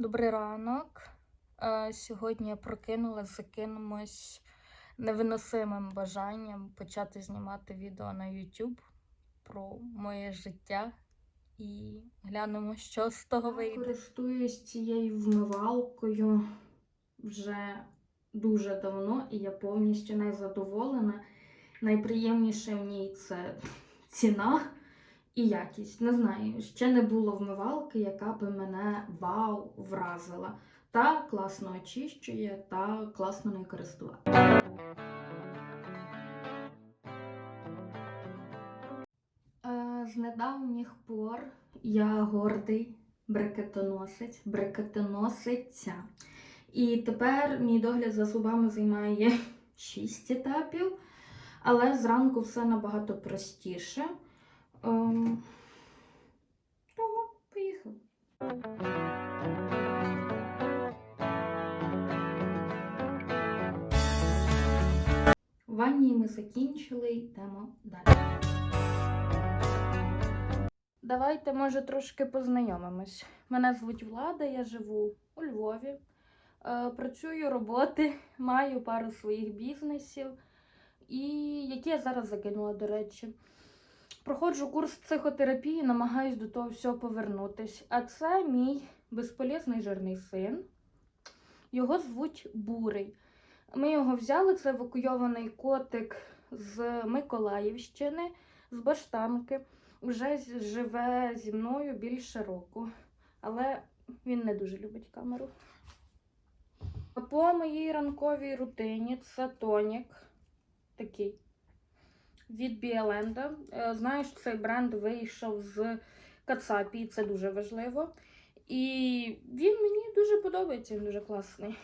Добрий ранок. Е, Сьогодні я прокинулася з якимось невиносимим бажанням почати знімати відео на YouTube про моє життя і глянемо, що з того Я вийде. користуюсь цією вмивалкою вже дуже давно, і я повністю нею задоволена. Найприємніше в ній це ціна і якість. Не знаю, ще не було вмивалки, яка би мене вау вразила. Та класно очищує, та класно нею користувати. Е, З недавніх пор я гордий брекетоносець, брекетоносиця. І тепер мій догляд за зубами займає 6 етапів, але зранку все набагато простіше. Ем... Того, поїхав. В ванні ми закінчили, йдемо далі. Давайте, може, трошки познайомимось. Мене звуть Влада, я живу у Львові. Е, Працюю роботи, маю пару своїх бізнесів, і які я зараз закинула, до речі. Проходжу курс психотерапії, намагаюсь до того всього повернутись. А це мій безполезний жирний син. Його звуть Бурий. Ми його взяли, це евакуйований котик з Миколаївщини, з Баштанки вже живе зі мною більше року, але він не дуже любить камеру. По моїй ранковій рутині це тонік такий від Біаленда. Е, Знаю, що цей бренд вийшов з Кацапі, це дуже важливо. І він мені дуже подобається, він дуже класний.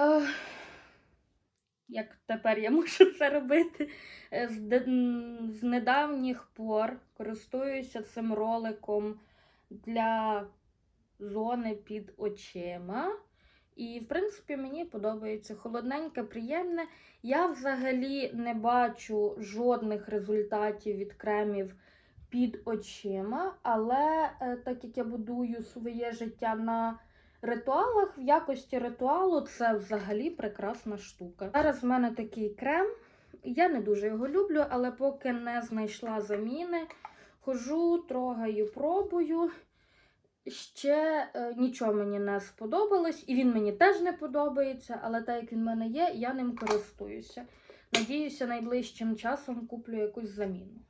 Е, Як тепер я можу це робити? Е, з недавніх пор користуюся цим роликом для зони під очима. І, в принципі, мені подобається холодненьке, приємне. Я взагалі не бачу жодних результатів від кремів під очима, але е, так як я будую своє життя на ритуалах, в якості ритуалу це взагалі прекрасна штука. Зараз в мене такий крем. Я не дуже його люблю, але поки не знайшла заміни, хожу, трогаю, пробую. Ще е, нічого мені не сподобалось, і він мені теж не подобається, але так як він в мене є, я ним користуюся. Надіюся, найближчим часом куплю якусь заміну.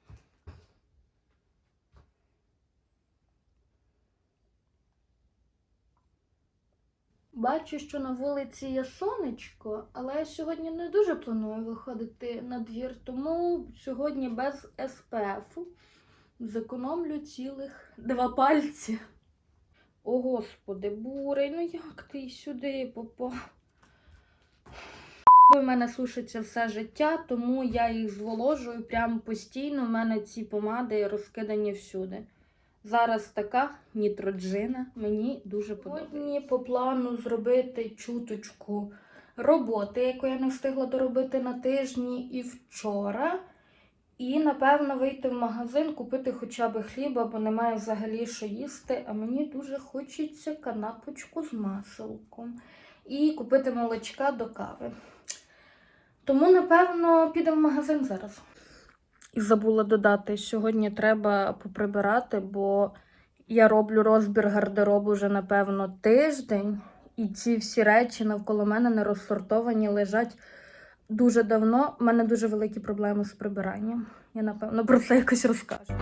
Бачу, що на вулиці є сонечко, але я сьогодні не дуже планую виходити на двір, тому сьогодні без СПФ зекономлю цілих два пальці. О, господи, бурий, ну як ти сюди попав? У мене сушиться все життя, тому я їх зволожую прямо постійно. У мене ці помади розкидані всюди. Зараз така нітроджина мені дуже подобається. Сьогодні по плану зробити чуточку роботи, яку я не встигла доробити на тижні і вчора. І, напевно, вийти в магазин, купити хоча б хліба, бо немає взагалі що їсти. А мені дуже хочеться канапочку з маселком. І купити молочка до кави. Тому, напевно, підемо в магазин зараз. І забула додати, сьогодні треба поприбирати, бо я роблю розбір гардеробу вже, напевно, тиждень, і ці всі речі навколо мене не розсортовані, лежать дуже давно. У мене дуже великі проблеми з прибиранням. Я, напевно, про це якось розкажу.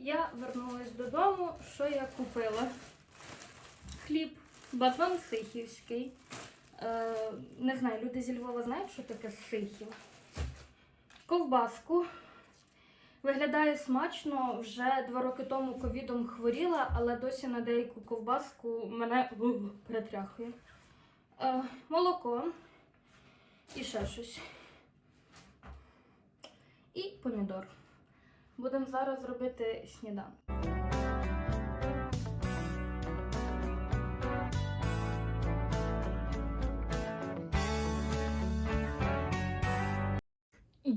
Я вернулась додому. Що я купила? Хліб, батон сихівський. Е, не знаю, люди зі Львова знають, що таке сихів. Ковбаску. Виглядає смачно. Вже два роки тому ковідом хворіла, але досі на деяку ковбаску мене перетряхує. Е, молоко і ще щось. І помідор. Будемо зараз робити сніданок.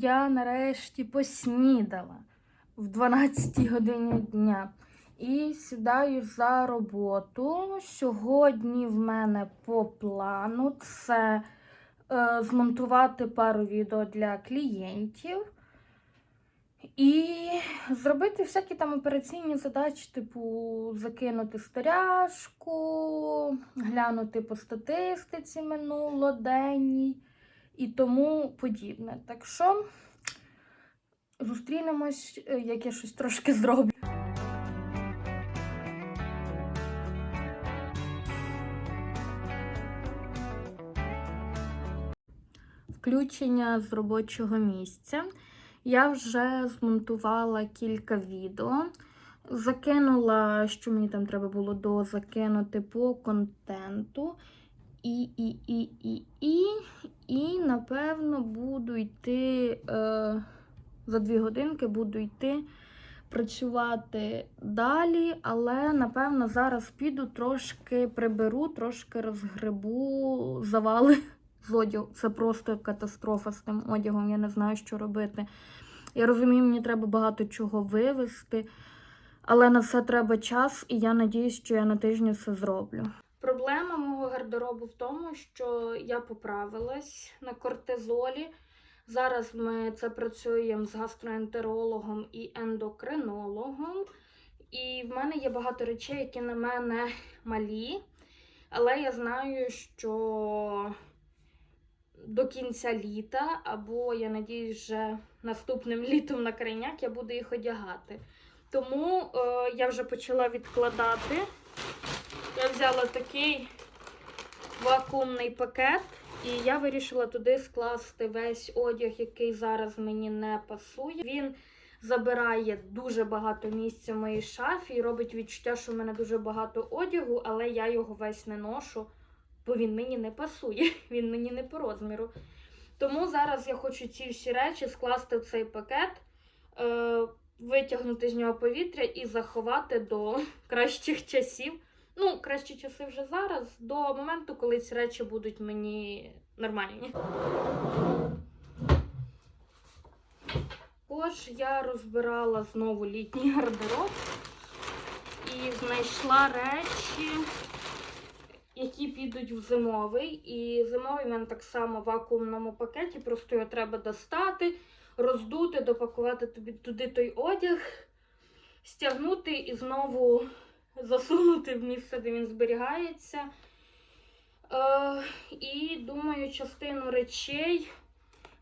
Я нарешті поснідала в 12 годині дня і сідаю за роботу. Сьогодні в мене по плану це е, змонтувати пару відео для клієнтів. І зробити всякі там операційні задачі, типу закинути сторяшку, глянути по статистиці минулоденній і тому подібне. Так що зустрінемось, е, як я щось трошки зроблю. Включення з робочого місця. Я вже змонтувала кілька відео. Закинула, що мені там треба було дозакинути по контенту. І, і, і, і, і, і, напевно, буду йти е, за дві годинки буду йти працювати далі, але, напевно, зараз піду трошки приберу, трошки розгребу завали з одягу. Це просто катастрофа з тим одягом. Я не знаю, що робити. Я розумію, мені треба багато чого вивезти, але на це треба час, і я надіюсь, що я на тижні це зроблю. Проблема гардеробу в тому, що я поправилась на кортизолі. Зараз ми це працюємо з гастроентерологом і ендокринологом. І в мене є багато речей, які на мене малі. Але я знаю, що до кінця літа, або я надіюсь, вже наступним літом на крайняк я буду їх одягати. Тому е, я вже почала відкладати. Я взяла такий вакуумний пакет, і я вирішила туди скласти весь одяг, який зараз мені не пасує. Він забирає дуже багато місця в моїй шафі і робить відчуття, що в мене дуже багато одягу, але я його весь не ношу, бо він мені не пасує, він мені не по розміру. Тому зараз я хочу ці всі речі скласти в цей пакет, е, витягнути з нього повітря і заховати до кращих часів. Ну, кращі часи вже зараз, до моменту, коли ці речі будуть мені нормальні. Також я розбирала знову літній гардероб і знайшла речі, які підуть в зимовий. І зимовий в мене так само в вакуумному пакеті, просто його треба достати, роздути, допакувати туди той одяг, стягнути і знову засунути в місце, де він зберігається. Е, і думаю, частину речей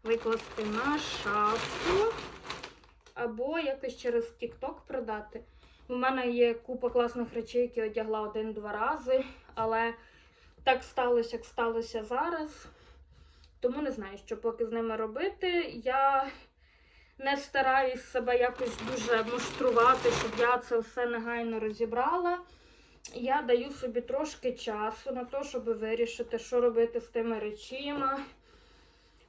викласти на шафу або якось через TikTok продати. У мене є купа класних речей, які одягла один-два рази, але так сталося, як сталося зараз. Тому не знаю, що поки з ними робити. Я не стараюсь себе якось дуже муштрувати, щоб я це все негайно розібрала. Я даю собі трошки часу на те, щоб вирішити, що робити з тими речима,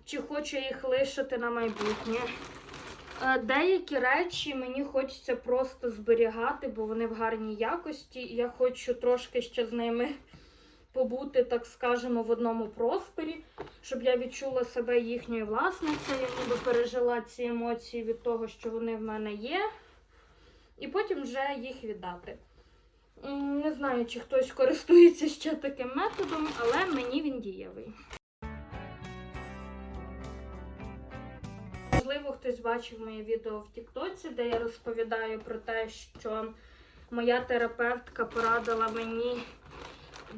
чи хочу їх лишити на майбутнє. Е, Деякі речі мені хочеться просто зберігати, бо вони в гарній якості. Я хочу трошки ще з ними побути, так скажемо, в одному просторі, щоб я відчула себе їхньою власницею, ніби пережила ці емоції від того, що вони в мене є, і потім вже їх віддати. Не знаю, чи хтось користується ще таким методом, але мені він дієвий. Можливо, хтось бачив моє відео в Тіктоці, де я розповідаю про те, що моя терапевтка порадила мені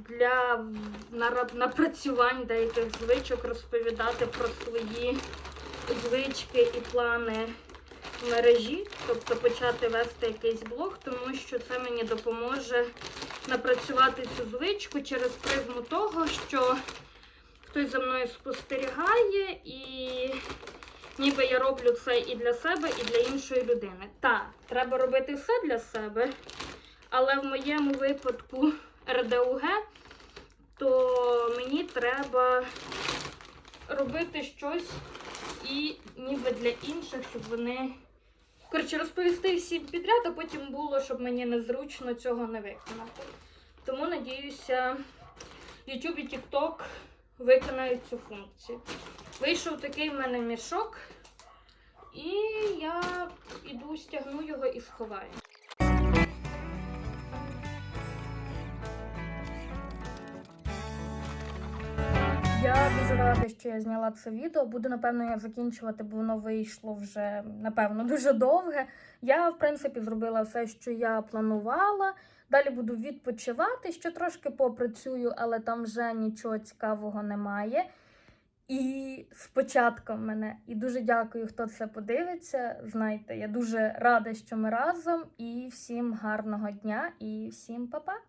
для напрацювань деяких звичок розповідати про свої звички і плани мережі, тобто почати вести якийсь блог, тому що це мені допоможе напрацювати цю звичку через призму того, що хтось за мною спостерігає, і ніби я роблю це і для себе, і для іншої людини. Так, треба робити все для себе, але в моєму випадку РДУГ, то мені треба робити щось і ніби для інших, щоб вони. Коротше, розповісти всім підряд, а потім було, щоб мені незручно цього не виконати. Тому надіюся, YouTube і TikTok виконають цю функцію. Вийшов такий в мене мішок. і я іду, стягну його і сховаю. Я дуже рада, що я зняла це відео. Буду, напевно, я закінчувати, бо воно вийшло вже, напевно, дуже довге. Я, в принципі, зробила все, що я планувала. Далі буду відпочивати, ще трошки попрацюю, але там вже нічого цікавого немає. І з початком мене. І дуже дякую, хто це подивиться. Знаєте, я дуже рада, що ми разом. І всім гарного дня і всім па-па!